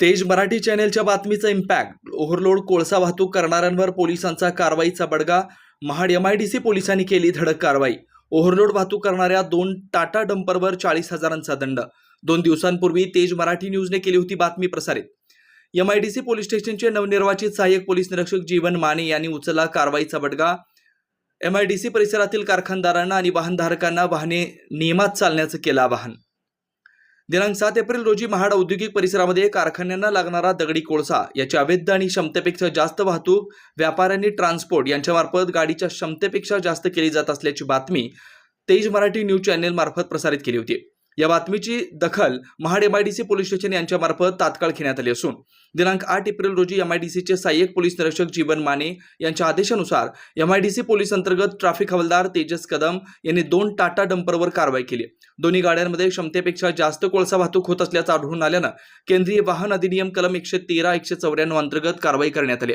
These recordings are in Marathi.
तेज मराठी चॅनेलच्या बातमीचा इम्पॅक्ट ओव्हरलोड कोळसा वाहतूक करणाऱ्यांवर पोलिसांचा कारवाईचा बडगा Mahad M I D C पोलिसांनी केली धडक कारवाई. ओव्हरलोड वाहतूक करणाऱ्या दोन टाटा डंपरवर चाळीस हजारांचा दंड. दोन दिवसांपूर्वी तेज मराठी न्यूजने केली होती बातमी प्रसारित. M I D C police स्टेशनचे नवनिर्वाचित सहाय्यक पोलीस निरीक्षक जीवन माने यांनी उचलला कारवाईचा बडगा एम आय डी सी परिसरातील कारखानदारांना आणि वाहनधारकांना वाहने नियमात चालण्याचं केलं आवाहन. दिनांक सात एप्रिल रोजी महाड औद्योगिक परिसरामध्ये कारखान्यांना लागणारा दगडी कोळसा याची अवैध आणि क्षमतेपेक्षा जास्त वाहतूक व्यापाऱ्यांनी ट्रान्सपोर्ट यांच्यामार्फत गाडीच्या क्षमतेपेक्षा जास्त केली जात असल्याची बातमी तेज मराठी न्यूज चॅनेलमार्फत प्रसारित केली होती. या बातमीची दखल महाड एमआयडीसी पोलीस स्टेशन यांच्यामार्फत तात्काळ घेण्यात आली असून दिनांक आठ एप्रिल रोजी एमआयडीसीचे सहाय्यक पोलीस निरीक्षक जीवन माने यांच्या आदेशानुसार एमआयडीसी पोलीस अंतर्गत ट्रॅफिक हवालदार तेजस कदम यांनी दोन टाटा डंपरवर कारवाई केली. दोन्ही गाड्यांमध्ये क्षमतेपेक्षा जास्त कोळसा वाहतूक होत असल्याचं आढळून आल्यानं केंद्रीय वाहन अधिनियम कलम एकशे तेरा एकशे चौऱ्याण्णव अंतर्गत कारवाई करण्यात आली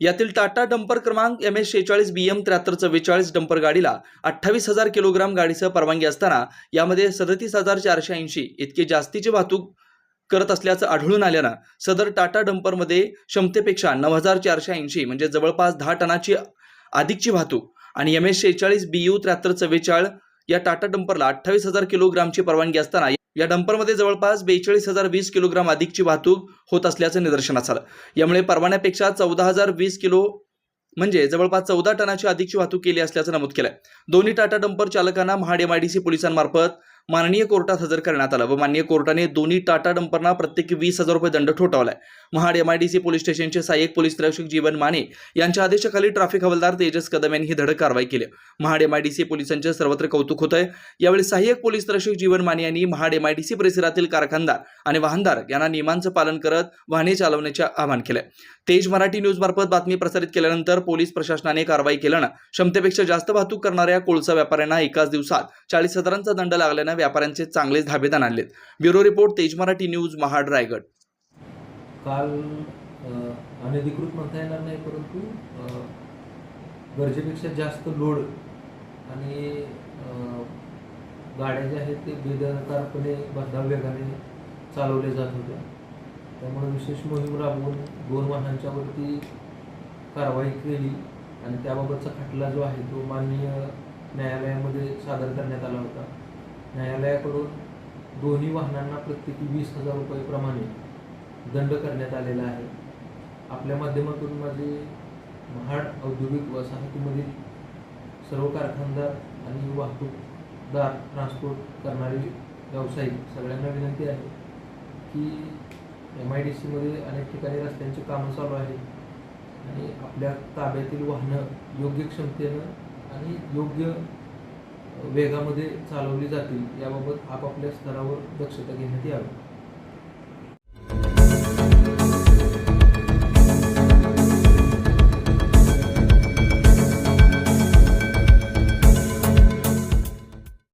यातील टाटा डंपर क्रमांक एम एस शेचाळीस बी एम त्र्याहत्तर चव्वेचाळीस डंपर गाडीला अठ्ठावीस हजार किलोग्राम गाडीसह परवानगी असताना यामध्ये सदतीस हजार चारशे ऐंशी इतकी जास्तीची वाहतूक करत असल्याचं आढळून आल्यानं सदर टाटा डंपरमध्ये क्षमतेपेक्षा नऊ हजार चारशे ऐंशी म्हणजे जवळपास दहा टनाची अधिकची वाहतूक आणि एम एस शेचाळीस बी यू त्र्याहत्तर चव्वेचाळ या टाटा डंपरला अठ्ठावीस हजार किलोग्रामची परवानगी असताना या डंपरमध्ये जवळपास बेचाळीस हजार वीस किलोग्राम अधिकची वाहतूक होत असल्याचं निदर्शनास आलं. यामुळे परवान्यापेक्षा चौदा हजार वीस किलो म्हणजे जवळपास चौदा टनाची अधिकची वाहतूक केली असल्याचं नमूद केलंय. दोन्ही टाटा डंपर चालकांना महाडेमायडीसी पोलिसांमार्फत माननीय कोर्टात हजर करण्यात आलं व माननीय कोर्टाने दोन्ही टाटा डंपरना प्रत्येकी वीस हजार रुपये दंड ठोठावलाय. महाड एमआयडीसी पोलीस स्टेशनचे सहाय्यक पोलीस निरीक्षक जीवन माने यांच्या आदेशाखाली ट्रॅफिक हवालदार तेजस कदम यांनी ही धडक कारवाई केली. महाड एमआयडीसी पोलिसांचे सर्वत्र कौतुक होत आहे यावेळी सहाय्यक पोलीस निरीक्षक जीवन माने यांनी महाड एमआयडीसी परिसरातील कारखानदार आणि वाहनधारक यांना नियमांचं पालन करत वाहने चालवण्याचे आवाहन केलंय. तेज मराठी न्यूज मार्फत बातमी प्रसारित केल्यानंतर पोलीस प्रशासनाने कारवाई केल्यानं क्षमतेपेक्षा जास्त वाहतूक करणाऱ्या कोळसा व्यापाऱ्यांना एकाच दिवसात चाळीस हजारांचा दंड लागल्यानं व्यापाऱ्यांचे चांगलेच धाबेदान आणलेत. ब्युरो रिपोर्ट तेज मराठी न्यूज महाड रायगड. काल अनधिकृत म्हणता येणार नाही परंतु गरजेपेक्षा जास्त लोड आणि गाड्या ज्या आहेत ते बेदरकारपणे भरधाव वेगाने चालवले जात होत्या. त्यामुळे विशेष मोहीम राबवून दोन वाहनांच्यावरती कारवाई केली आणि त्याबाबतचा खटला जो आहे तो माननीय न्यायालयामध्ये सादर करण्यात आला होता. न्यायालयाकडून दोन्ही वाहनांना प्रत्येकी वीस हजार रुपयेप्रमाणे दंड करण्यात आलेला आहे. आपल्या माध्यमातून माझे महाड औद्योगिक वसाहतीमधील सर्व कारखानदार आणि वाहतूकदार ट्रान्सपोर्ट करणारे व्यावसायिक सगळ्यांना विनंती आहे की एम आय डी सीमध्ये अनेक ठिकाणी रस्त्यांची कामं चालू आहेत आणि आपल्या ताब्यातील वाहनं योग्य क्षमतेनं आणि योग्य वेगामध्ये चालवली जातील याबाबत आपापल्या स्तरावर दक्षता घेण्यात यावी.